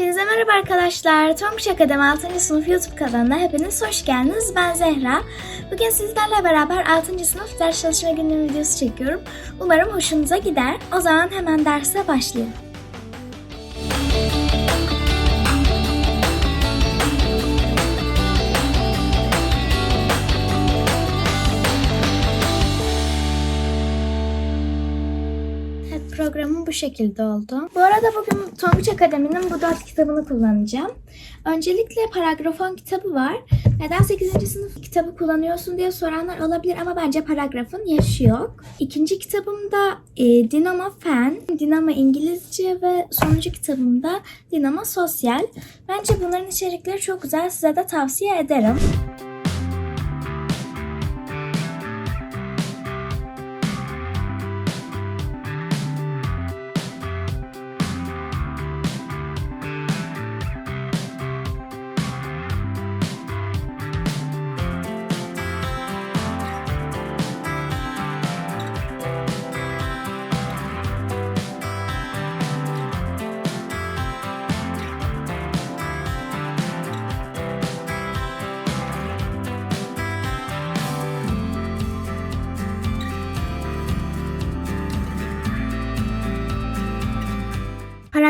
Hepinize merhaba arkadaşlar. Tonguç Akademi 6. sınıf YouTube kanalına hepiniz hoş geldiniz. Ben Zehra. Bugün sizlerle beraber 6. sınıf ders çalışma günlüğü videosu çekiyorum. Umarım hoşunuza gider. O zaman hemen derse başlayalım. Bu şekilde oldu. Bu arada bugün Tonguç Akademi'nin bu dört kitabını kullanacağım. Öncelikle paragrafon kitabı var. Neden 8. sınıf kitabı kullanıyorsun diye soranlar olabilir ama bence paragrafın yaşı yok. İkinci kitabımda e, Dinamo Fen, Dinamo İngilizce ve sonuncu kitabımda Dinamo Sosyal. Bence bunların içerikleri çok güzel. Size de tavsiye ederim.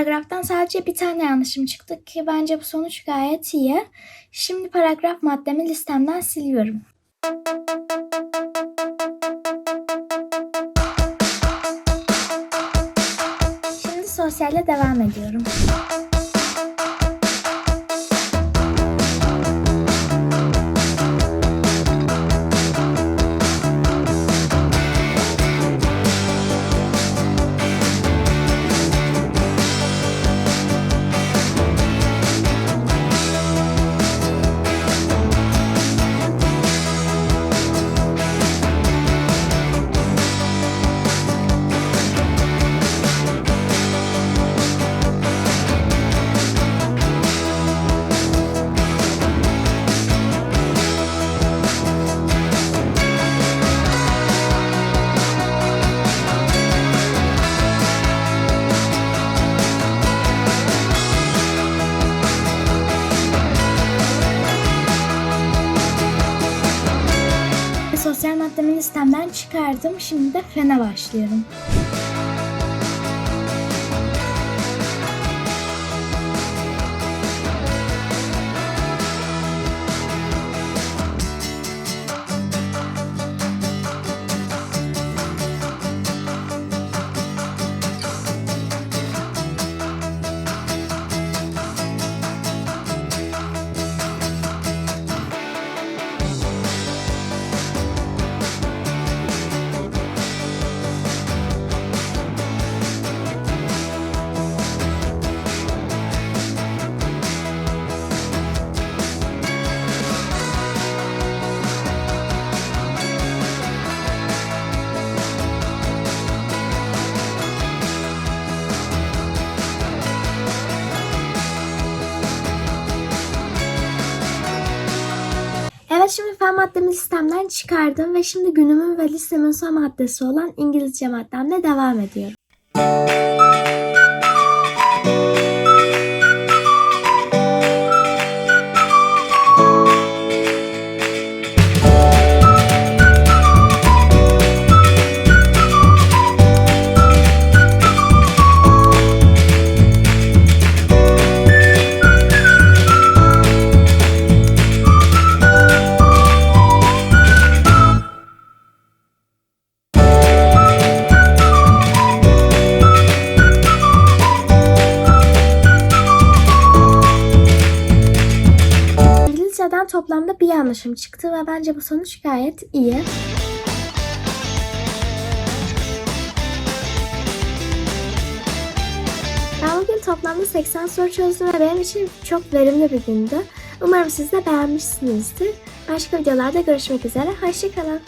Paragraftan sadece bir tane yanlışım çıktı ki bence bu sonuç gayet iyi. Şimdi paragraf maddemi listemden siliyorum. Şimdi sosyalle devam ediyorum. Sosyal maddemi listemden çıkardım. Şimdi de fene başlıyorum. Şimdi fen maddemi listemden çıkardım ve şimdi günümün ve listemin son maddesi olan İngilizce maddemle devam ediyorum. Toplamda bir yanlışım çıktı ve bence bu sonuç gayet iyi. Ben bugün toplamda 80 soru çözdüm ve benim için çok verimli bir gündü. Umarım siz de beğenmişsinizdir. Başka videolarda görüşmek üzere. Hoşçakalın.